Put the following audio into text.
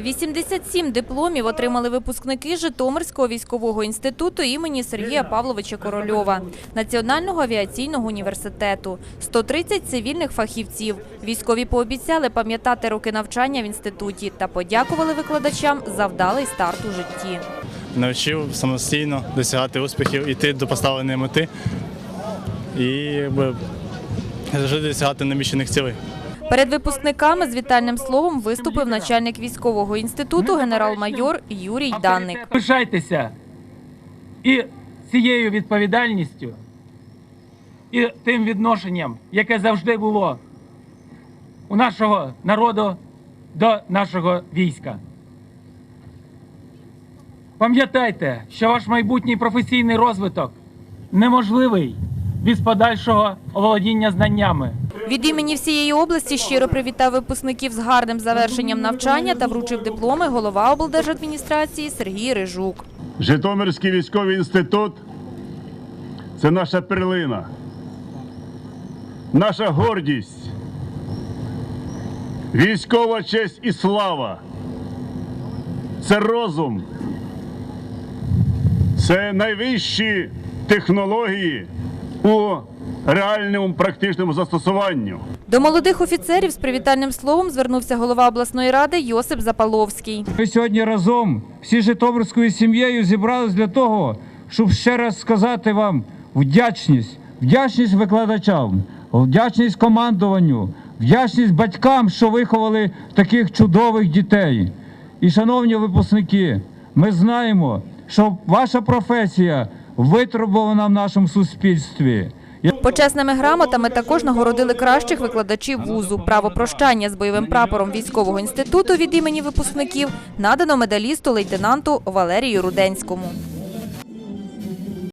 87 дипломів отримали випускники Житомирського військового інституту імені Сергія Павловича Корольова, Національного авіаційного університету, 130 цивільних фахівців. Військові пообіцяли пам'ятати роки навчання в інституті та подякували викладачам за вдалий старт у житті. навчив самостійно досягати успіхів, йти до поставленої мети і завжди досягати намічених цілей. Перед випускниками з вітальним словом виступив начальник військового інституту генерал-майор Юрій Данник. Пишайтеся і цією відповідальністю, і тим відношенням, яке завжди було у нашого народу до нашого війська. Пам'ятайте, що ваш майбутній професійний розвиток неможливий без подальшого оволодіння знаннями. Від імені всієї області щиро привітав випускників з гарним завершенням навчання та вручив дипломи голова облдержадміністрації Сергій Рижук. Житомирський військовий інститут це наша перлина, наша гордість, військова честь і слава. Це розум, це найвищі технології у реальному практичному застосуванню. До молодих офіцерів з привітальним словом звернувся голова обласної ради Йосип Запаловський. Ми сьогодні разом всі Житомирською сім'єю зібрались для того, щоб ще раз сказати вам вдячність, вдячність викладачам, вдячність командуванню, вдячність батькам, що виховали таких чудових дітей. І, шановні випускники, ми знаємо, що ваша професія витребувана в нашому суспільстві. Почесними грамотами також нагородили кращих викладачів вузу. Право прощання з бойовим прапором військового інституту від імені випускників надано медалісту лейтенанту Валерію Руденському.